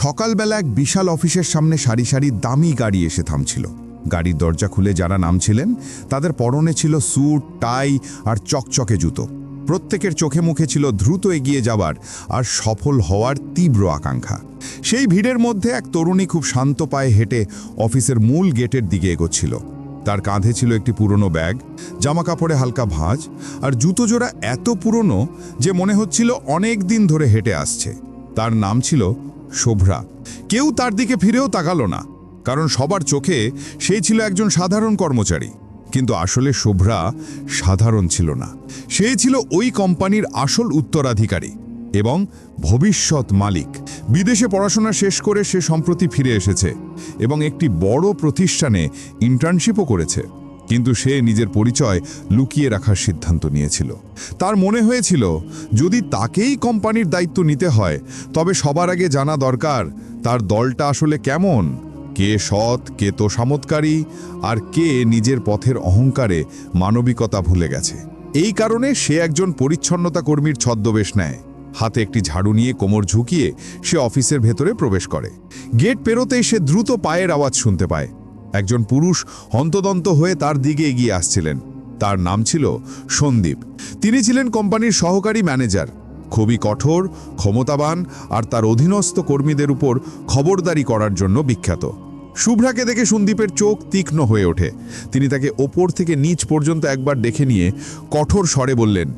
সকালবেলা এক বিশাল অফিসের সামনে সারি সারি দামি গাড়ি এসে থামছিল। গাড়ির দরজা খুলে যারা নামছিলেন, তাদের পরনে ছিল স্যুট, টাই আর চকচকে জুতো। প্রত্যেকের চোখে মুখে ছিল দ্রুত এগিয়ে যাবার আর সফল হওয়ার তীব্র আকাঙ্ক্ষা। সেই ভিড়ের মধ্যে এক তরুণী খুব শান্ত পায়ে হেঁটে অফিসের মূল গেটের দিকে এগোচ্ছিল। তার কাঁধে ছিল একটি পুরনো ব্যাগ জামা কাপড়ে হালকা ভাঁজ আর জুতো জোড়া এত পুরনো যে মনে হচ্ছিল অনেক দিন ধরে হেঁটে আসছে। তার নাম ছিল শুভ্রা। কেউ তার দিকে ফিরেও তাকালো না, কারণ সবার চোখে সেই ছিল একজন সাধারণ কর্মচারী। কিন্তু আসলে শুভ্রা সাধারণ ছিল না। সে ছিল ওই কোম্পানির আসল উত্তরাধিকারী এবং ভবিষ্যৎ মালিক। বিদেশে পড়াশোনা শেষ করে সে সম্প্রতি ফিরে এসেছে এবং একটি বড় প্রতিষ্ঠানে ইন্টার্নশিপও করেছে। কিন্তু সে নিজের পরিচয় লুকিয়ে রাখার সিদ্ধান্ত নিয়েছিল। তার মনে হয়েছিল, যদি তাকেই কোম্পানির দায়িত্ব নিতে হয়, তবে সবার আগে জানা দরকার তার দলটা আসলে কেমন, কে সৎ, কে তো সামৎকারী, আর কে নিজের পথের অহংকারে মানবিকতা ভুলে গেছে। এই কারণে সে একজন পরিচ্ছন্নতা কর্মীর ছদ্মবেশ নেয়। হাতে একটি ঝাড়ু নিয়ে কোমর ঝুঁকিয়ে সে অফিসের ভেতরে প্রবেশ করে। গেট পেরোতেই সে দ্রুত পায়ের আওয়াজ শুনতে পায়। একজন পুরুষ হন্তদন্ত হয়ে তার দিকে এগিয়ে আসছিলেন। তার নাম ছিল সন্দীপ। তিনি ছিলেন কোম্পানির সহকারী ম্যানেজার। খুবই কঠোর, ক্ষমতাবান আর তার অধীনস্থ কর্মীদের উপর খবরদারি করার জন্য বিখ্যাত। শুভ্রাকে দেখে সন্দীপের চোখ তীক্ষ্ণ হয়ে ওঠে। তিনি তাকে ওপর থেকে নিচ পর্যন্ত একবার দেখে নিয়ে কঠোর স্বরে বললেন,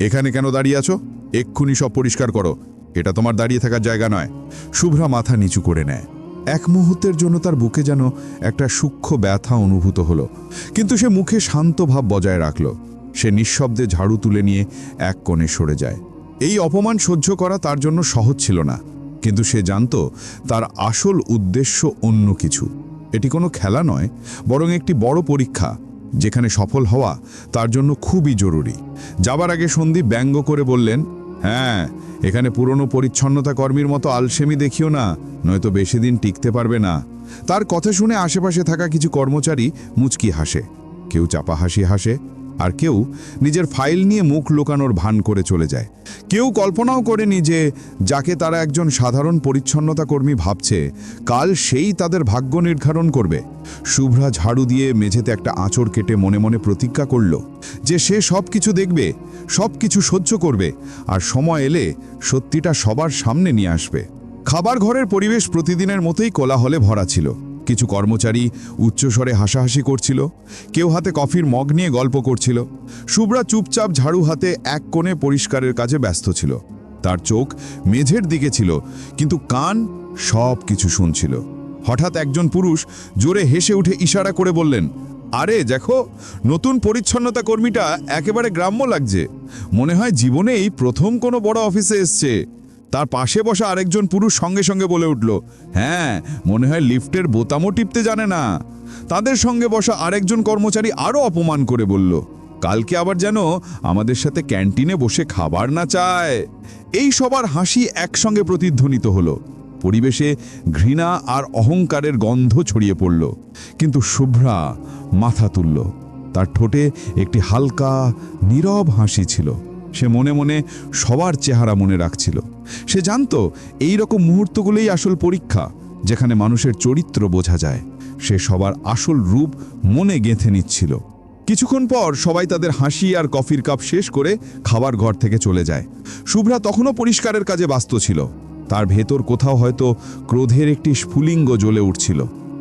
এখানে কেন দাঁড়িয়ে আছো? এক্ষুনি সব পরিষ্কার করো। এটা তোমার দাঁড়িয়ে থাকার জায়গা নয়। শুভ্রা মাথা নিচু করে নেয়। এক মুহূর্তের জন্য তার বুকে যেন একটা সূক্ষ্ম ব্যথা অনুভূত হলো। কিন্তু সে মুখে শান্ত ভাব বজায় রাখল। সে নিঃশব্দে ঝাড়ু তুলে নিয়ে এক কোণে সরে যায়। এই অপমান সহ্য করা তার জন্য সহজ ছিল না। কিন্তু সে জানত তার আসল উদ্দেশ্য অন্য কিছু। এটি কোনো খেলা নয়, বরং একটি বড় পরীক্ষা, যেখানে সফল হওয়া তার জন্য খুবই জরুরি। যাবার আগে সন্দীপ ব্যঙ্গ করে বললেন হ্যাঁ এখানে পুরনো পরিচ্ছন্নতা কর্মীর মতো আলসেমি দেখিও না, নয়তো বেশি দিন টিকতে পারবে না। তার কথা শুনে আশেপাশে থাকা কিছু কর্মচারী মুচকি হাসে। কেউ চাপা হাসি হাসে আর কেউ নিজের ফাইল নিয়ে মুখ লুকানোর ভান করে চলে যায়। কেউ কল্পনাও করেনি যে, যাকে তারা একজন সাধারণ পরিচ্ছন্নতা কর্মী ভাবছে, কাল সেই তাদের ভাগ্য নির্ধারণ করবে। শুভ্রা ঝাড়ু দিয়ে মেঝেতে একটা আঁচড় কেটে মনে মনে প্রতিজ্ঞা করল যে সে সব কিছু দেখবে সব কিছু সহ্য করবে, আর সময় এলে সত্যিটা সবার সামনে নিয়ে আসবে। খাবার ঘরের পরিবেশ প্রতিদিনের মতোই কোলাহলে ভরা ছিল। কিছু কর্মচারী উচ্চস্বরে হাসাহাসি করছিল। কেউ হাতে কফির মগ নিয়ে গল্প করছিল। শুভ্রা চুপচাপ ঝাড়ু হাতে এক কোণে পরিষ্কারের কাজে ব্যস্ত ছিল। তার চোখ মেঝের দিকে ছিল, কিন্তু কান সব কিছু শুনছিল। হঠাৎ একজন পুরুষ জোরে হেসে উঠে ইশারা করে বললেন, আরে, দেখো, নতুন পরিচ্ছন্নতা কর্মীটা একেবারে গ্রাম্য লাগছে। মনে হয় জীবনেই প্রথম কোনো বড় অফিসে এসছে। তার পাশে বসা আরেকজন পুরুষ সঙ্গে সঙ্গে বলে উঠল হ্যাঁ মনে হয় লিফটের বোতামও টিপতে জানে না। তাদের সঙ্গে বসা আরেকজন কর্মচারী আরও অপমান করে বলল, কালকে আবার যেন আমাদের সাথে ক্যান্টিনে বসে খাবার না চায়। এই সবার হাসি একসঙ্গে প্রতিধ্বনিত হলো। পরিবেশে ঘৃণা আর অহংকারের গন্ধ ছড়িয়ে পড়ল। কিন্তু শুভ্রা মাথা তুলল। তার ঠোঁটে একটি হালকা, নীরব হাসি ছিল। সে মনে মনে সবার চেহারা মনে রাখছিল। সে জানতো এই রকম মুহূর্তগুলোই আসল পরীক্ষা, যেখানে মানুষের চরিত্র বোঝা যায়। সে সবার আসল রূপ মনে গেঁথে নিচ্ছিল। কিছুক্ষণ পর সবাই তাদের হাসি আর কফির কাপ শেষ করে খাবার ঘর থেকে চলে যায়। শুভ্রা তখনও পরিষ্কারের কাজে ব্যস্ত ছিল। তার ভেতর কোথাও হয়তো ক্রোধের একটি স্ফুলিঙ্গ জ্বলে উঠছিল।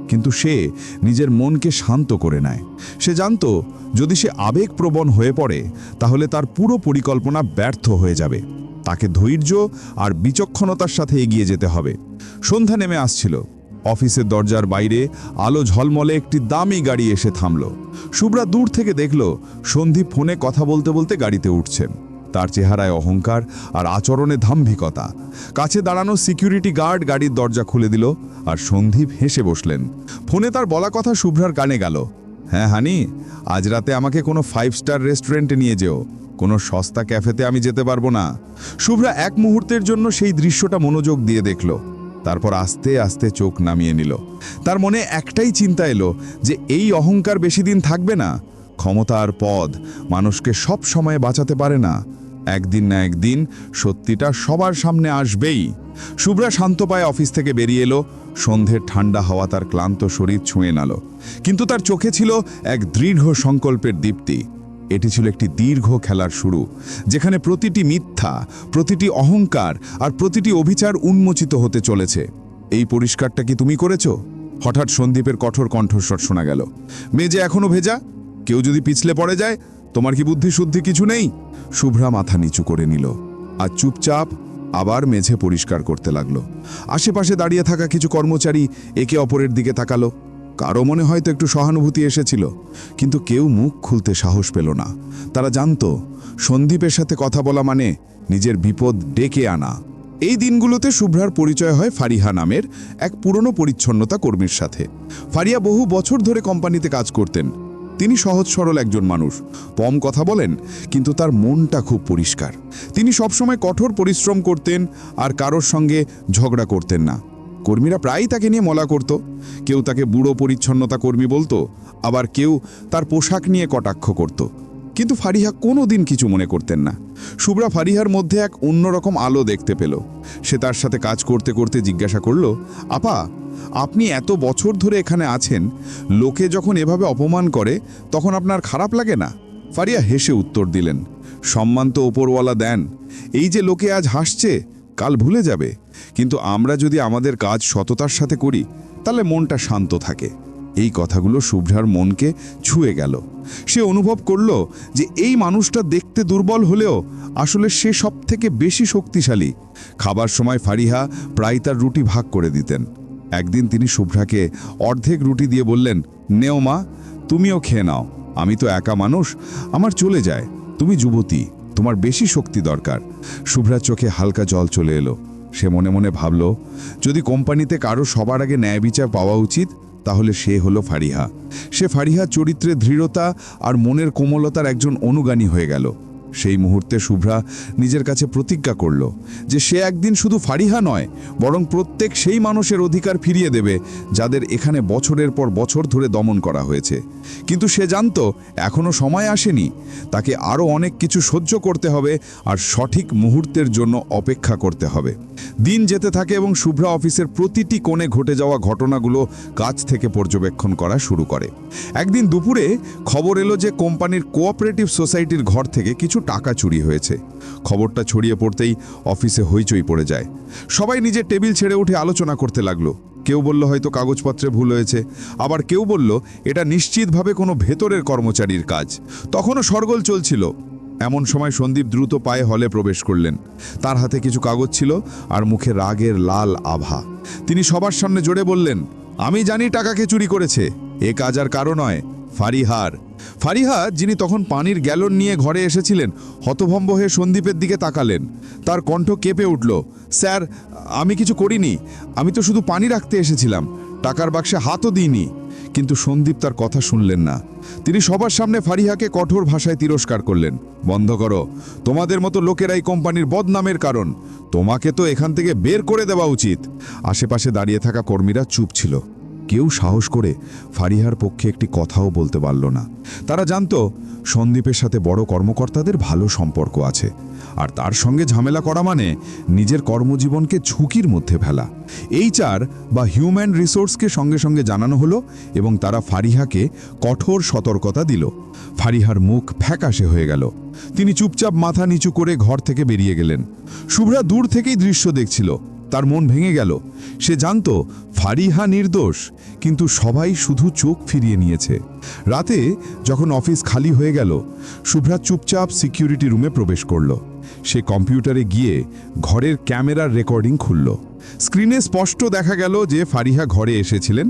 কিন্তু সে নিজের মনকে শান্ত করে নেয়। সে জানতো, যদি সে আবেগপ্রবণ হয়ে পড়ে, তাহলে তার পুরো পরিকল্পনা ব্যর্থ হয়ে যাবে। তাকে ধৈর্য আর বিচক্ষণতার সাথে এগিয়ে যেতে হবে। সন্ধ্যা নেমে আসছিল। অফিসের দরজার বাইরে আলো ঝলমলে একটি দামি গাড়ি এসে থামল। শুভ্রা দূর থেকে দেখল, সন্ধি ফোনে কথা বলতে বলতে গাড়িতে উঠছেন তার চেহারায় অহংকার আর আচরণে ধাম্ভিকতা। কাছে দাঁড়ানো সিকিউরিটি গার্ড গাড়ির দরজা খুলে দিল আর সন্দীপ হেসে বসলেন। ফোনে তার বলা কথা শুভ্রার কানে গেল। হ্যাঁ হানি, আজ রাতে আমাকে কোনো ফাইভ স্টার রেস্টুরেন্টে নিয়ে যেও। কোনো সস্তা ক্যাফেতে আমি যেতে পারব না। শুভ্রা এক মুহূর্তের জন্য সেই দৃশ্যটা মনোযোগ দিয়ে দেখল। তারপর আস্তে আস্তে চোখ নামিয়ে নিল। তার মনে একটাই চিন্তা এলো যে এই অহংকার বেশি দিন থাকবে না। ক্ষমতার পদ মানুষকে সব সময় বাঁচাতে পারে না। একদিন না একদিন সত্যিটা সবার সামনে আসবেই। শুভ্রা শান্ত পায়ে অফিস থেকে বেরিয়ে এলো। সন্ধ্যের ঠান্ডা হাওয়া তার ক্লান্ত শরীর ছুঁয়ে নাল। কিন্তু তার চোখে ছিল এক দৃঢ় সংকল্পের দীপ্তি। এটি ছিল একটি দীর্ঘ খেলার শুরু, যেখানে প্রতিটি মিথ্যা, প্রতিটি অহংকার আর প্রতিটি অভিচার উন্মোচিত হতে চলেছে। এই পরিষ্কারটা কি তুমি করেছ? হঠাৎ সন্দীপের কঠোর কণ্ঠস্বর শোনা গেল। মেজে এখনও ভেজা? কেউ যদি পিছলে পড়ে যায় তোমার কি বুদ্ধি শুদ্ধি কিছু নেই? শুভ্রা মাথা নিচু করে নিল। আর চুপচাপ আবার মেঝে পরিষ্কার করতে লাগল। আশেপাশে দাঁড়িয়ে থাকা কিছু কর্মচারী একে অপরের দিকে তাকালো। কারও মনে হয়তো একটু সহানুভূতি এসেছিল, কিন্তু কেউ মুখ খুলতে সাহস পেল না। তারা জানতো, সন্দীপের সাথে কথা বলা মানে নিজের বিপদ ডেকে আনা। এই দিনগুলোতে শুভ্রার পরিচয় হয় ফারিহা নামের এক পুরনো পরিচ্ছন্নতা কর্মীর সাথে। ফারিয়া বহু বছর ধরে কোম্পানিতে কাজ করতেন। তিনি সহজ সরল একজন মানুষ। কম কথা বলেন, কিন্তু তার মনটা খুব পরিষ্কার। তিনি সবসময় কঠোর পরিশ্রম করতেন আর কারোর সঙ্গে ঝগড়া করতেন না। কর্মীরা প্রায়ই তাকে নিয়ে মলা করত। কেউ তাকে বুড়ো পরিচ্ছন্নতা কর্মী বলতো, আবার কেউ তার পোশাক নিয়ে কটাক্ষ করত। কিন্তু ফারিহা কোনো দিন কিছু মনে করতেন না। শুভ্রা ফারিহার মধ্যে এক অন্যরকম আলো দেখতে পেল। সে তার সাথে কাজ করতে করতে জিজ্ঞাসা করল, আপা আপনি এত বছর ধরে এখানে আছেন, লোকে যখন এভাবে অপমান করে, তখন আপনার খারাপ লাগে না? ফারিয়া হেসে উত্তর দিলেন, সম্মান তো ওপরওয়ালা দেন, এই যে লোকে আজ হাসছে, কাল ভুলে যাবে। কিন্তু আমরা যদি আমাদের কাজ সততার সাথে করি, তাহলে মনটা শান্ত থাকে। এই কথাগুলো শুভ্রার মনকে ছুঁয়ে গেল। সে অনুভব করল যে এই মানুষটা দেখতে দুর্বল হলেও আসলে সে সব থেকে বেশি শক্তিশালী। খাবার সময় ফারিহা প্রায় তার রুটি ভাগ করে দিতেন। একদিন তিনি শুভ্রাকে অর্ধেক রুটি দিয়ে বললেন, নেও মা, তুমিও খেয়ে নাও। আমি তো একা মানুষ, আমার চলে যায়। তুমি যুবতী, তোমার বেশি শক্তি দরকার শুভ্রার চোখে হালকা জল চলে এলো। সে মনে মনে ভাবল, যদি কোম্পানিতে কারও সবার আগে ন্যায় বিচার পাওয়া উচিত, তাহলে সে হলো ফারিহা। সে ফারিহা চরিত্রে দৃঢ়তা আর মনের কোমলতার একজন অনুগামী হয়ে গেল। সেই মুহূর্তে শুভ্রা নিজের কাছে প্রতিজ্ঞা করল যে সে একদিন শুধু ফারিহা নয়, বরং প্রত্যেক সেই মানুষের অধিকার ফিরিয়ে দেবে যাদের এখানে বছরের পর বছর ধরে দমন করা হয়েছে। কিন্তু সে জানত এখনও সময় আসেনি। তাকে আরও অনেক কিছু সহ্য করতে হবে আর সঠিক মুহূর্তের জন্য অপেক্ষা করতে হবে। দিন যেতে থাকে এবং শুভ্রা অফিসের প্রতিটি কোণে ঘটে যাওয়া ঘটনাগুলো কাছ থেকে পর্যবেক্ষণ করা শুরু করে। একদিন দুপুরে খবর এলো যে কোম্পানির কোঅপারেটিভ সোসাইটির ঘর থেকে কিছু টাকা চুরি হয়েছে। খবরটা ছড়িয়ে পড়তেই অফিসে হইচই পড়ে যায়। সবাই নিজের টেবিল ছেড়ে উঠে আলোচনা করতে লাগল। কেউ বলল, হয়তো কাগজপত্রে ভুল হয়েছে। আবার কেউ বলল, এটা নিশ্চিতভাবে কোনো ভেতরের কর্মচারীর কাজ। তখনও সরগোল চলছিল। এমন সময় সন্দীপ দ্রুত পায়ে হলে প্রবেশ করলেন। তার হাতে কিছু কাগজ ছিল আর মুখে রাগের লাল আভা। তিনি সবার সামনে জোরে বললেন, আমি জানি টাকাকে চুরি করেছে। এ কাজ আর কারও নয়। ফারিহার। ফারিহা যিনি তখন পানির গ্যালন নিয়ে ঘরে এসেছিলেন, হতভম্ব হয়ে সন্দীপের দিকে তাকালেন। তার কণ্ঠ কেঁপে উঠল, স্যার, আমি কিছু করিনি। আমি তো শুধু পানি রাখতে এসেছিলাম। টাকার বাক্সে হাতও দিইনি। কিন্তু সন্দীপ তার কথা শুনলেন না। তিনি সবার সামনে ফারিহাকে কঠোর ভাষায় তিরস্কার করলেন, বন্ধ করো। তোমাদের মতো লোকেরাই কোম্পানির বদনামের কারণ। তোমাকে তো এখান থেকে বের করে দেওয়া উচিত। আশেপাশে দাঁড়িয়ে থাকা কর্মীরা চুপ ছিল। কেউ সাহস করে ফারিহার পক্ষে একটি কথাও বলতে পারল না। তারা জানত, সন্দীপের সাথে বড় কর্মকর্তাদের ভালো সম্পর্ক আছে, আর তার সঙ্গে ঝামেলা করা মানে নিজের কর্মজীবনকে ঝুঁকির মধ্যে ফেলা। এইচআর বা হিউম্যান রিসোর্সকে সঙ্গে সঙ্গে জানানো হলো এবং তারা ফারিহাকে কঠোর সতর্কতা দিল। ফারিহার মুখ ফ্যাকাশে হয়ে গেল। তিনি চুপচাপ মাথা নিচু করে ঘর থেকে বেরিয়ে গেলেন। শুভ্রা দূর থেকেই দৃশ্য দেখছিল। তার মন ভেঙে গেল। সে জানত, ফারিহা নির্দোষ, কিন্তু সবাই শুধু চোখ ফিরিয়ে নিয়েছে। রাতে যখন অফিস খালি হয়ে গেল, শুভ্রা চুপচাপ সিকিউরিটি রুমে প্রবেশ করল। সে কম্পিউটারে গিয়ে ঘরের ক্যামেরার রেকর্ডিং খুলল। স্ক্রিনে স্পষ্ট দেখা গেল যে ফারিহা ঘরে এসেছিলেন,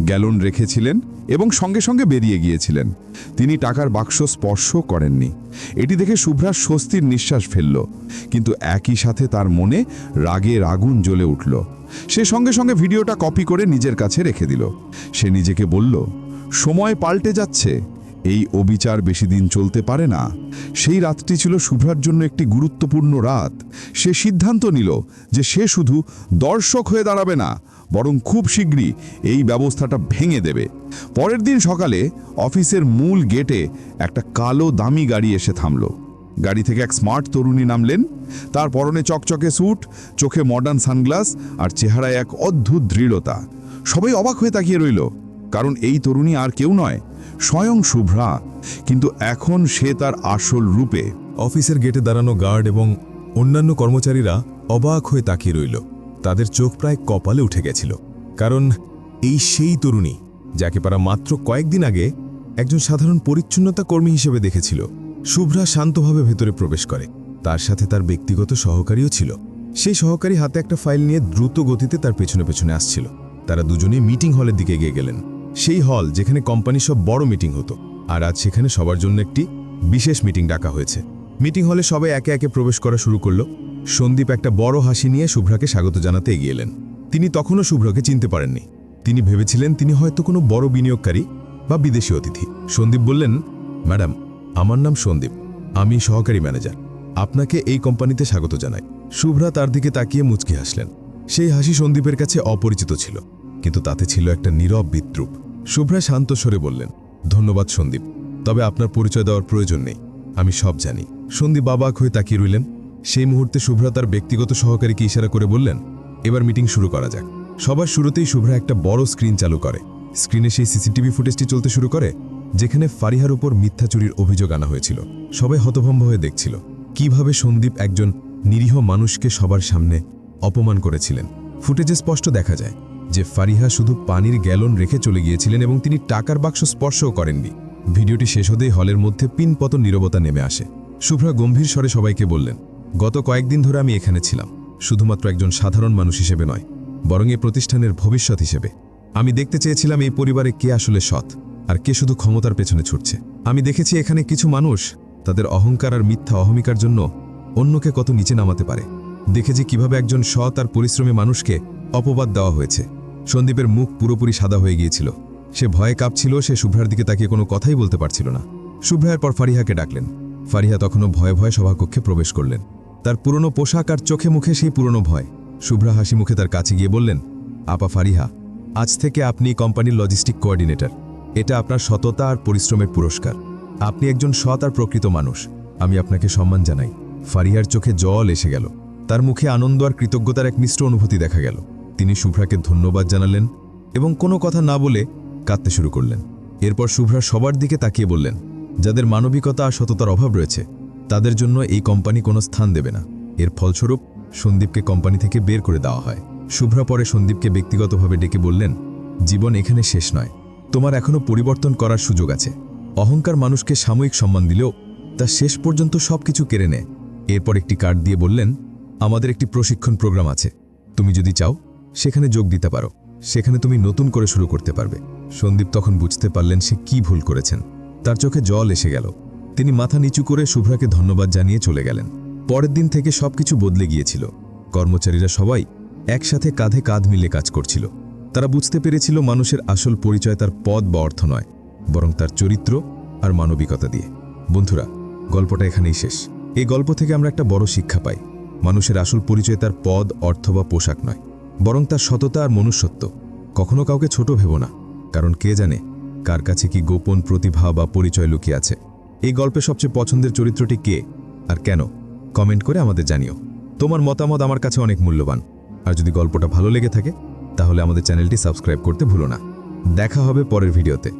গ্যালন রেখেছিলেন এবং সঙ্গে সঙ্গে বেরিয়ে গিয়েছিলেন। তিনি টাকার বাক্স স্পর্শ করেননি। এটি দেখে শুভ্রার স্বস্তির নিঃশ্বাস ফেলল, কিন্তু একই সাথে তার মনে রাগের আগুন জ্বলে উঠল। সে সঙ্গে সঙ্গে ভিডিওটা কপি করে নিজের কাছে রেখে দিল। সে নিজেকে বলল, সময় পাল্টে যাচ্ছে। এই অবিচার বেশি দিন চলতে পারে না। সেই রাতটি ছিল শুভ্রার জন্য একটি গুরুত্বপূর্ণ রাত। সে সিদ্ধান্ত নিল যে সে শুধু দর্শক হয়ে দাঁড়াবে না, বরং খুব শীঘ্রই এই ব্যবস্থাটা ভেঙে দেবে। পরের দিন সকালে অফিসের মূল গেটে একটা কালো দামি গাড়ি এসে থামল। গাড়ি থেকে এক স্মার্ট তরুণী নামলেন। তার পরনে চকচকে স্যুট, চোখে মডার্ন সানগ্লাস আর চেহারায় এক অদ্ভুত দৃঢ়তা। সবাই অবাক হয়ে তাকিয়ে রইল, কারণ এই তরুণী আর কেউ নয় স্বয়ং শুভ্রা, কিন্তু এখন সে তার আসল রূপে অফিসের গেটে দাঁড়ানো গার্ড এবং অন্যান্য কর্মচারীরা অবাক হয়ে তাকিয়ে রইল। তাদের চোখ প্রায় কপালে উঠে গেছিল, কারণ এই সেই তরুণী যাকে পারা মাত্র কয়েকদিন আগে একজন সাধারণ পরিচ্ছন্নতা কর্মী হিসেবে দেখেছিল। শুভ্রা শান্তভাবে ভেতরে প্রবেশ করে। তার সাথে তার ব্যক্তিগত সহকারীও ছিল। সেই সহকারী হাতে একটা ফাইল নিয়ে দ্রুত গতিতে তার পেছনে পেছনে আসছিল। তারা দুজনে মিটিং হলের দিকে এগিয়ে গেলেন। সেই হল যেখানে কোম্পানির সব বড় মিটিং হতো, আর আজ সেখানে সবার জন্য একটি বিশেষ মিটিং ডাকা হয়েছে। মিটিং হলে সবাই একে একে প্রবেশ করা শুরু করল। সন্দীপ একটা বড় হাসি নিয়ে শুভ্রাকে স্বাগত জানাতে এগিয়ে এলেন। তিনি তখনও শুভ্রাকে চিনতে পারেননি। তিনি ভেবেছিলেন তিনি হয়তো কোনো বড় বিনিয়োগকারী বা বিদেশি অতিথি। সন্দীপ বললেন, ম্যাডাম, আমার নাম সন্দীপ। আমি সহকারী ম্যানেজার। আপনাকে এই কোম্পানিতে স্বাগত জানাই। শুভ্রা তার দিকে তাকিয়ে মুচকি হাসলেন। সেই হাসি সন্দীপের কাছে অপরিচিত ছিল, কিন্তু তাতে ছিল একটা নীরব বিদ্রুপ। শুভ্রা শান্ত স্বরে বললেন, ধন্যবাদ সন্দীপ, তবে আপনার পরিচয় দেওয়ার প্রয়োজন নেই, আমি সব জানি। সন্দীপ বাবাক হয়ে তাকিয়ে রইলেন। সেই মুহূর্তে শুভ্রা তার ব্যক্তিগত সহকারীকে ইশারা করে বললেন, এবার মিটিং শুরু করা যাক। সবার শুরুতেই শুভ্রা একটা বড় স্ক্রিন চালু করে। স্ক্রিনে সেই সিসিটিভি ফুটেজটি চলতে শুরু করে, যেখানে ফারিহার উপর মিথ্যা চুরির অভিযোগ আনা হয়েছিল। সবাই হতভম্ব হয়ে দেখছিল কীভাবে সন্দীপ একজন নিরীহ মানুষকে সবার সামনে অপমান করেছিলেন। ফুটেজে স্পষ্ট দেখা যায় যে ফারিহা শুধু পানির গ্যালন রেখে চলে গিয়েছিলেন এবং তিনি টাকার বাক্স স্পর্শও করেননি। ভিডিওটি শেষ হতেই হলের মধ্যে পিনপত নীরবতা নেমে আসে। শুভ্রা গম্ভীর স্বরে সবাইকে বললেন, গত কয়েকদিন ধরে আমি এখানে ছিলাম। শুধুমাত্র একজন সাধারণ মানুষ হিসেবে নয়, বরং এই প্রতিষ্ঠানের ভবিষ্যৎ হিসেবে। আমি দেখতে চেয়েছিলাম এই পরিবারে কে আসলে সৎ, আর কে শুধু ক্ষমতার পেছনে ছুটছে। আমি দেখেছি এখানে কিছু মানুষ, তাদের অহংকার আর মিথ্যা অহমিকার জন্য অন্যকে কত নিচে নামাতে পারে। দেখেছি কীভাবে একজন সৎ আর পরিশ্রমী মানুষকে অপবাদ দেওয়া হয়েছে। সন্দীপের মুখ পুরোপুরি সাদা হয়ে গিয়েছিল। সে ভয়ে কাঁপছিল, সে শুভ্রার দিকে তাকিয়ে কোনো কথাই বলতে পারছিল না। শুভ্রার পর ফারিহাকে ডাকলেন। ফারিহা তখনও ভয়ে ভয়ে সভাকক্ষে প্রবেশ করলেন। তার পুরনো পোশাক আর চোখে মুখে সেই পুরনো ভয়। শুভ্রা হাসি মুখে তার কাছে গিয়ে বললেন, আপা ফারিহা, আজ থেকে আপনি কোম্পানির লজিস্টিক কোঅর্ডিনেটর। এটা আপনার সততা আর পরিশ্রমের পুরস্কার। আপনি একজন সৎ আর প্রকৃত মানুষ। আমি আপনাকে সম্মান জানাই। ফারিহার চোখে জল এসে গেল। তার মুখে আনন্দ আর কৃতজ্ঞতার এক মিশ্র অনুভূতি দেখা গেল। তিনি শুভ্রাকে ধন্যবাদ জানালেন এবং কোনো কথা না বলে কাঁদতে শুরু করলেন। এরপর শুভ্রা সবার দিকে তাকিয়ে বললেন, যাদের মানবিকতা আর সততার অভাব রয়েছে, তাদের জন্য এই কোম্পানি কোনো স্থান দেবে না। এর ফলস্বরূপ সন্দীপকে কোম্পানি থেকে বের করে দেওয়া হয়। শুভ্রা পরে সন্দীপকে ব্যক্তিগতভাবে ডেকে বললেন, জীবন এখানে শেষ নয়। তোমার এখনও পরিবর্তন করার সুযোগ আছে। অহংকার মানুষকে সাময়িক সম্মান দিলেও তা শেষ পর্যন্ত সব কিছু কেড়ে নেয়। এরপর একটি কার্ড দিয়ে বললেন, আমাদের একটি প্রশিক্ষণ প্রোগ্রাম আছে। তুমি যদি চাও সেখানে যোগ দিতে পারো। সেখানে তুমি নতুন করে শুরু করতে পারবে। সন্দীপ তখন বুঝতে পারলেন সে কি ভুল করেছেন। তার চোখে জল এসে গেল। তিনি মাথা নিচু করে শুভ্রাকে ধন্যবাদ জানিয়ে চলে গেলেন। পরের দিন থেকে সবকিছু বদলে গিয়েছিল। কর্মচারীরা সবাই একসাথে কাঁধে কাঁধ মিলে কাজ করছিল। তারা বুঝতে পেরেছিল মানুষের আসল পরিচয় তার পদ বা অর্থ নয়, বরং তার চরিত্র আর মানবিকতা দিয়ে। বন্ধুরা, গল্পটা এখানেই শেষ। এই গল্প থেকে আমরা একটা বড় শিক্ষা পাই। মানুষের আসল পরিচয় তার পদ, অর্থ বা পোশাক নয়। বরং তার সততা আর মনুষ্যত্ব কখনো কাউকে ছোট ভেব না, কারণ কে জানে কার কাছে কি গোপন প্রতিভা বা পরিচয় লুকিয়ে আছে। এই গল্পে সবচেয়ে পছন্দের চরিত্রটি কে আর কেন? কমেন্ট করে আমাদের জানিও। তোমার মতামত আমার কাছে অনেক মূল্যবান। আর যদি গল্পটা ভালো লেগে থাকে, তাহলে আমাদের চ্যানেলটি সাবস্ক্রাইব করতে ভুলো না। দেখা হবে পরের ভিডিওতে।